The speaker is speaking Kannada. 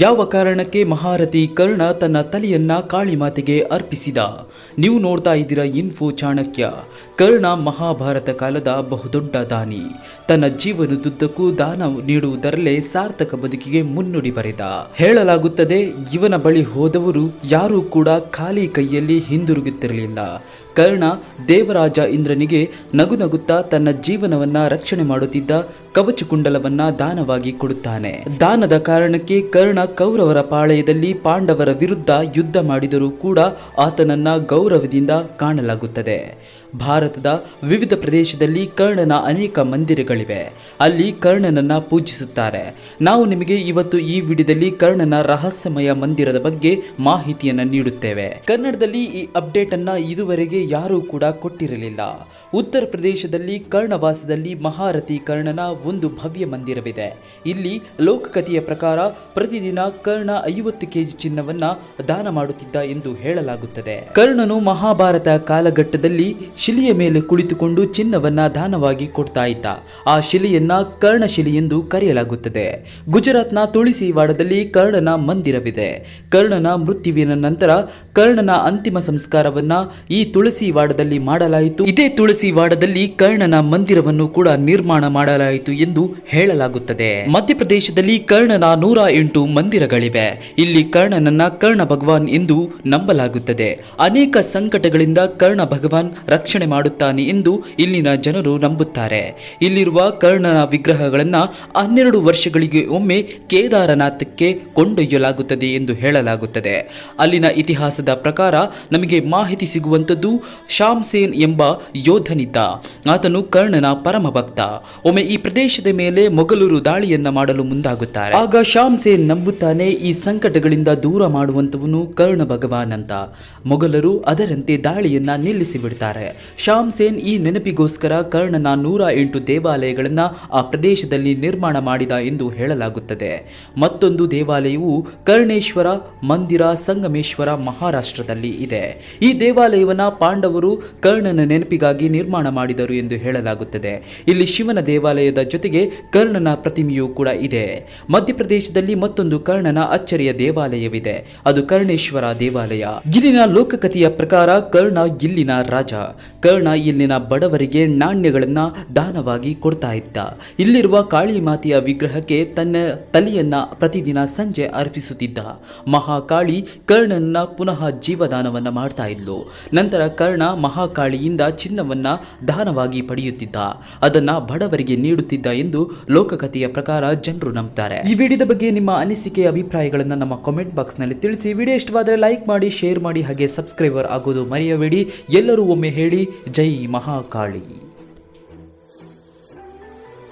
ಯಾವ ಕಾರಣಕ್ಕೆ ಮಹಾರಥಿ ಕರ್ಣ ತನ್ನ ತಲೆಯನ್ನ ಕಾಳಿಮಾತೆಗೆ ಅರ್ಪಿಸಿದ? ನೀವು ನೋಡ್ತಾ ಇದ್ದೀರಾ ಇನ್ಫೋ ಚಾಣಕ್ಯ. ಕರ್ಣ ಮಹಾಭಾರತ ಕಾಲದ ಬಹುದೊಡ್ಡ ದಾನಿ. ತನ್ನ ಜೀವನದುದ್ದಕ್ಕೂ ದಾನ ನೀಡುವುದರಲ್ಲೇ ಸಾರ್ಥಕ ಬದುಕಿಗೆ ಮುನ್ನುಡಿ ಬರೆದ. ಹೇಳಲಾಗುತ್ತದೆ, ಇವನ ಬಳಿ ಹೋದವರು ಯಾರೂ ಕೂಡ ಖಾಲಿ ಕೈಯಲ್ಲಿ ಹಿಂದಿರುಗುತ್ತಿರಲಿಲ್ಲ. ಕರ್ಣ ದೇವರಾಜ ಇಂದ್ರನಿಗೆ ನಗು ನಗುತ್ತಾ ತನ್ನ ಜೀವನವನ್ನ ರಕ್ಷಣೆ ಮಾಡುತ್ತಿದ್ದ ಕವಚ ಕುಂಡಲವನ್ನ ದಾನವಾಗಿ ಕೊಡುತ್ತಾನೆ. ದಾನದ ಕಾರಣಕ್ಕೆ ಕರ್ಣ ಕೌರವರ ಪಾಳೆಯದಲ್ಲಿ ಪಾಂಡವರ ವಿರುದ್ಧ ಯುದ್ಧ ಮಾಡಿದರೂ ಕೂಡ ಆತನನ್ನ ಗೌರವದಿಂದ ಕಾಣಲಾಗುತ್ತದೆ. ಭಾರತದ ವಿವಿಧ ಪ್ರದೇಶದಲ್ಲಿ ಕರ್ಣನ ಅನೇಕ ಮಂದಿರಗಳಿವೆ. ಅಲ್ಲಿ ಕರ್ಣನನ್ನ ಪೂಜಿಸುತ್ತಾರೆ. ನಾವು ನಿಮಗೆ ಇವತ್ತು ಈ ವಿಡಿಯೋದಲ್ಲಿ ಕರ್ಣನ ರಹಸ್ಯಮಯ ಮಂದಿರದ ಬಗ್ಗೆ ಮಾಹಿತಿಯನ್ನ ನೀಡುತ್ತೇವೆ. ಕನ್ನಡದಲ್ಲಿ ಈ ಅಪ್ಡೇಟ್ ಅನ್ನ ಇದುವರೆಗೆ ಯಾರೂ ಕೂಡ ಕೊಟ್ಟಿರಲಿಲ್ಲ. ಉತ್ತರ ಪ್ರದೇಶದಲ್ಲಿ ಕರ್ಣವಾಸದಲ್ಲಿ ಮಹಾರಥಿ ಕರ್ಣನ ಒಂದು ಭವ್ಯ ಮಂದಿರವಿದೆ. ಇಲ್ಲಿ ಲೋಕಕಥೆಯ ಪ್ರಕಾರ ಪ್ರತಿದಿನ ಕರ್ಣ ಐವತ್ತು ಕೆಜಿ ಚಿನ್ನವನ್ನ ದಾನ ಮಾಡುತ್ತಿದ್ದ ಎಂದು ಹೇಳಲಾಗುತ್ತದೆ. ಕರ್ಣನು ಮಹಾಭಾರತ ಕಾಲಘಟ್ಟದಲ್ಲಿ ಶಿಲೆಯ ಮೇಲೆ ಕುಳಿತುಕೊಂಡು ಚಿನ್ನವನ್ನ ದಾನವಾಗಿ ಕೊಡ್ತಾ ಇದ್ದ ಆ ಶಿಲೆಯನ್ನ ಕರ್ಣಶಿಲೆ ಎಂದು ಕರೆಯಲಾಗುತ್ತದೆ. ಗುಜರಾತ್ನ ತುಳಸಿವಾಡದಲ್ಲಿ ಕರ್ಣನ ಮಂದಿರವಿದೆ. ಕರ್ಣನ ಮೃತ್ಯುವಿನ ನಂತರ ಕರ್ಣನ ಅಂತಿಮ ಸಂಸ್ಕಾರವನ್ನ ಈ ತುಳಸಿವಾಡದಲ್ಲಿ ಮಾಡಲಾಯಿತು. ಇದೇ ತುಳಸಿವಾಡದಲ್ಲಿ ಕರ್ಣನ ಮಂದಿರವನ್ನು ಕೂಡ ನಿರ್ಮಾಣ ಮಾಡಲಾಯಿತು ಎಂದು ಹೇಳಲಾಗುತ್ತದೆ. ಮಧ್ಯಪ್ರದೇಶದಲ್ಲಿ ಕರ್ಣನ ನೂರ ಎಂಟು ಮಂದಿರಗಳಿವೆ. ಇಲ್ಲಿ ಕರ್ಣನನ್ನ ಕರ್ಣ ಭಗವಾನ್ ಎಂದು ನಂಬಲಾಗುತ್ತದೆ. ಅನೇಕ ಸಂಕಟಗಳಿಂದ ಕರ್ಣ ಭಗವಾನ್ ರಕ್ಷಣೆ ಮಾಡುತ್ತಾನೆ ಎಂದು ಇಲ್ಲಿನ ಜನರು ನಂಬುತ್ತಾರೆ. ಇಲ್ಲಿರುವ ಕರ್ಣನ ವಿಗ್ರಹಗಳನ್ನು ಹನ್ನೆರಡು ವರ್ಷಗಳಿಗೆ ಒಮ್ಮೆ ಕೇದಾರನಾಥಕ್ಕೆ ಕೊಂಡೊಯ್ಯಲಾಗುತ್ತದೆ ಎಂದು ಹೇಳಲಾಗುತ್ತದೆ. ಅಲ್ಲಿನ ಇತಿಹಾಸದ ಪ್ರಕಾರ ನಮಗೆ ಮಾಹಿತಿ ಸಿಗುವಂಥದ್ದು ಶಾಮ್ ಎಂಬ ಯೋಧನಿದ್ದ. ಆತನು ಕರ್ಣನ ಪರಮ ಭಕ್ತ. ಒಮ್ಮೆ ಈ ಪ್ರದೇಶದ ಮೇಲೆ ಮೊಘಲರು ದಾಳಿಯನ್ನ ಮಾಡಲು ಮುಂದಾಗುತ್ತಾರೆ. ಆಗ ಶಾಮ್ ಸೇನ್ ನಂಬುತ್ತಾನೆ ಈ ಸಂಕಟಗಳಿಂದ ದೂರ ಮಾಡುವಂತವನು ಕರ್ಣ ಭಗವಾನ್ ಅಂತ ಮೊಘಲರು ಅದರಂತೆ ದಾಳಿಯನ್ನ ನಿಲ್ಲಿಸಿ ಬಿಡ್ತಾರೆ ಶ್ಯಾಮ್ ಸೇನ್ ಈ ನೆನಪಿಗೋಸ್ಕರ ಕರ್ಣನ ನೂರ ಎಂಟು ದೇವಾಲಯಗಳನ್ನ ಆ ಪ್ರದೇಶದಲ್ಲಿ ನಿರ್ಮಾಣ ಮಾಡಿದ ಎಂದು ಹೇಳಲಾಗುತ್ತದೆ. ಮತ್ತೊಂದು ದೇವಾಲಯವು ಕರ್ಣೇಶ್ವರ, ಮಂದಿರ, ಸಂಗಮೇಶ್ವರ ಮಹಾರಾಷ್ಟ್ರದಲ್ಲಿ ಇದೆ. ಈ ದೇವಾಲಯವನ್ನ ಪಾಂಡವರು ಕರ್ಣನ ನೆನಪಿಗಾಗಿ ನಿರ್ಮಾಣ ಮಾಡಿದರು ಎಂದು ಹೇಳಲಾಗುತ್ತದೆ. ಇಲ್ಲಿ ಶಿವನ ದೇವಾಲಯದ ಜೊತೆಗೆ ಕರ್ಣನ ಪ್ರತಿಮೆಯೂ ಕೂಡ ಇದೆ. ಮಧ್ಯಪ್ರದೇಶದಲ್ಲಿ ಮತ್ತೊಂದು ಕರ್ಣನ ಅಚ್ಚರಿಯ ದೇವಾಲಯವಿದೆ. ಅದು ಕರ್ಣೇಶ್ವರ ದೇವಾಲಯ. ಇಲ್ಲಿನ ಲೋಕಕಥೆಯ ಪ್ರಕಾರ ಕರ್ಣ ಇಲ್ಲಿನ ರಾಜ. ಕರ್ಣ ಇಲ್ಲಿನ ಬಡವರಿಗೆ ನಾಣ್ಯಗಳನ್ನ ದಾನವಾಗಿ ಕೊಡ್ತಾ ಇದ್ದ. ಇಲ್ಲಿರುವ ಕಾಳಿ ಮಾತೆಯ ವಿಗ್ರಹಕ್ಕೆ ತನ್ನ ತಲೆಯನ್ನ ಪ್ರತಿದಿನ ಸಂಜೆ ಅರ್ಪಿಸುತ್ತಿದ್ದ. ಮಹಾಕಾಳಿ ಕರ್ಣನ ಪುನಃ ಜೀವದಾನವನ್ನ ಮಾಡ್ತಾ ಇದ್ಲು. ನಂತರ ಕರ್ಣ ಮಹಾಕಾಳಿಯಿಂದ ಚಿನ್ನವನ್ನ ದಾನವಾಗಿ ಪಡೆಯುತ್ತಿದ್ದ. ಅದನ್ನ ಬಡವರಿಗೆ ನೀಡುತ್ತಿದ್ದ ಎಂದು ಲೋಕಕಥೆಯ ಪ್ರಕಾರ ಜನರು ನಂಬ್ತಾರೆ. ಈ ವಿಡಿಯೋದ ಬಗ್ಗೆ ನಿಮ್ಮ ಅನಿಸಿಕೆ ಅಭಿಪ್ರಾಯಗಳನ್ನ ನಮ್ಮ ಕಾಮೆಂಟ್ ಬಾಕ್ಸ್ನಲ್ಲಿ ತಿಳಿಸಿ. ವಿಡಿಯೋ ಇಷ್ಟವಾದರೆ ಲೈಕ್ ಮಾಡಿ ಶೇರ್ ಮಾಡಿ, ಹಾಗೆ ಸಬ್ಸ್ಕ್ರೈಬರ್ ಆಗೋದು ಮರೆಯಬೇಡಿ. ಎಲ್ಲರೂ ಒಮ್ಮೆ ಹೇಳಿ, ಜೈ ಮಹಾಕಾಳಿ.